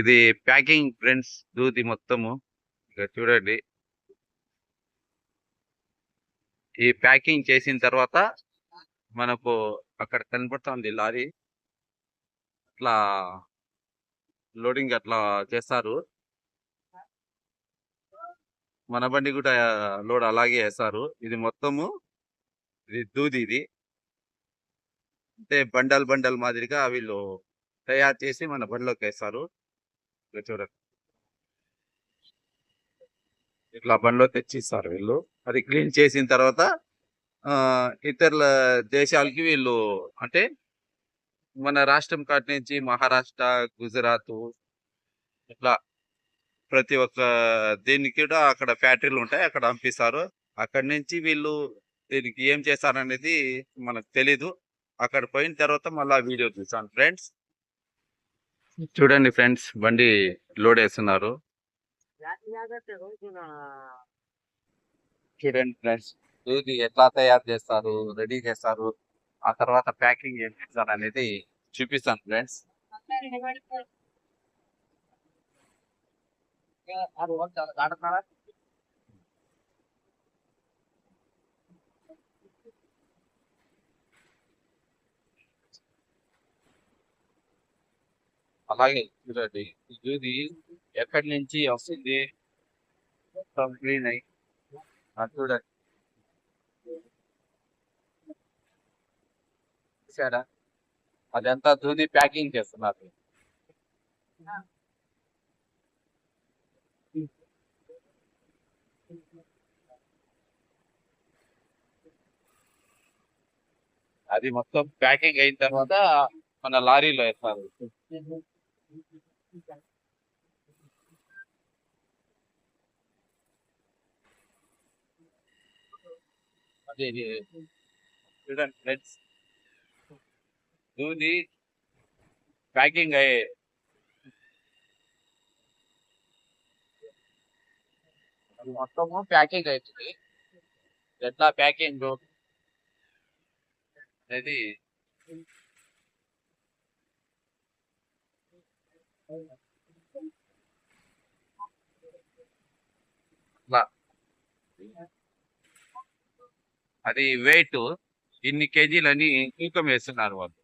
ఇది packing friends దూది మొత్తము. ఇక్కడ చూడండి. ఈ ప్యాకింగ్ చేసిన తర్వాత మనకు అక్కడ కనపడుతుంది లారీ. అట్లా లోడింగ్ అట్లా చేస్తారు. మన బండి కూడా లోడ్ అలాగే వేస్తారు. ఇది మొత్తము ఇది దూది ఇది. అంటే బండల్ బండల్ మాదిరిగా వీళ్ళు తయారు చేసి మన బండిలోకి వేస్తారు. చూడండి. ఇట్లా బండిలో తెచ్చిస్తారు వీళ్ళు. అది క్లీన్ చేసిన తర్వాత ఇతరుల దేశాలకి వీళ్ళు అంటే మన రాష్ట్రం కాటి నుంచి మహారాష్ట్ర గుజరాత్ ఇట్లా ప్రతి ఒక్క దీనికి కూడా అక్కడ ఫ్యాక్టరీలు ఉంటాయి అక్కడ పంపిస్తారు. అక్కడి నుంచి వీళ్ళు దీనికి ఏం చేస్తారనేది మనకు తెలీదు. అక్కడ పోయిన తర్వాత మళ్ళీ వీడియో చూసాను ఫ్రెండ్స్ చూడండి ఫ్రెండ్స్ బండి లోడ్ వేస్తున్నారు. చూడండి ఫ్రెండ్స్ ఇది ఎట్లా తయారు చేస్తారు రెడీ చేస్తారు ఆ తర్వాత ప్యాకింగ్ ఏం చేస్తారు అనేది చూపిస్తాను ఫ్రెండ్స్. అలాగే చూడండి. ఇది ఎక్కడి నుంచి వస్తుంది? మొత్తం క్లీన్ అయ్యి అది చూడండి. చూసారా అదంతా దూది ప్యాకింగ్ చేస్తున్నారు. అది మొత్తం ప్యాకింగ్ అయిన తర్వాత మన లారీలో వేస్తారు అదే ఇది చూడండి ఫ్రెండ్స్ దూది ప్యాకింగ్ అయ్యే అది మొత్తము ప్యాకింగ్ అవుతుంది ఎట్లా ప్యాకింగ్ అనేది అది వెయిట్ ఇన్ని కేజీలని తూకం వేస్తున్నారు వాళ్ళు.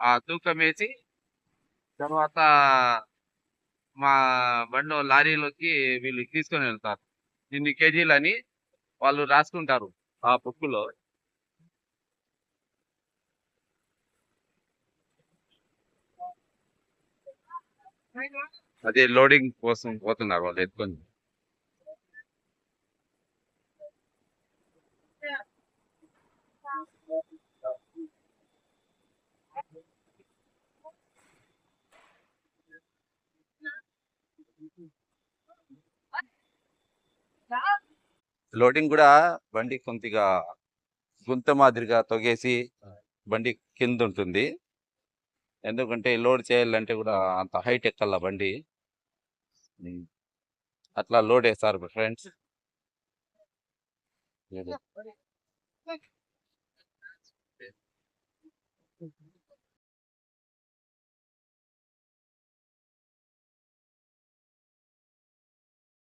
ఆ తూకం వేసి తర్వాత మా బండి లారీలోకి వీళ్ళు తీసుకొని వెళ్తారు. ఇన్ని కేజీలని వాళ్ళు రాసుకుంటారు ఆ బుక్లో అదే లోడింగ్ కోసం పోతున్నారు వాళ్ళు ఎత్తుకొని. లోడింగ్ కూడా బండి కొద్దిగా గుంత మాదిరిగా తొగేసి బండి కింద ఉంటుంది. ఎందుకంటే లోడ్ చేయాలంటే కూడా అంత హైట్ ఎక్కాల బండి. అట్లా లోడ్ వేస్తారు ఫ్రెండ్స్.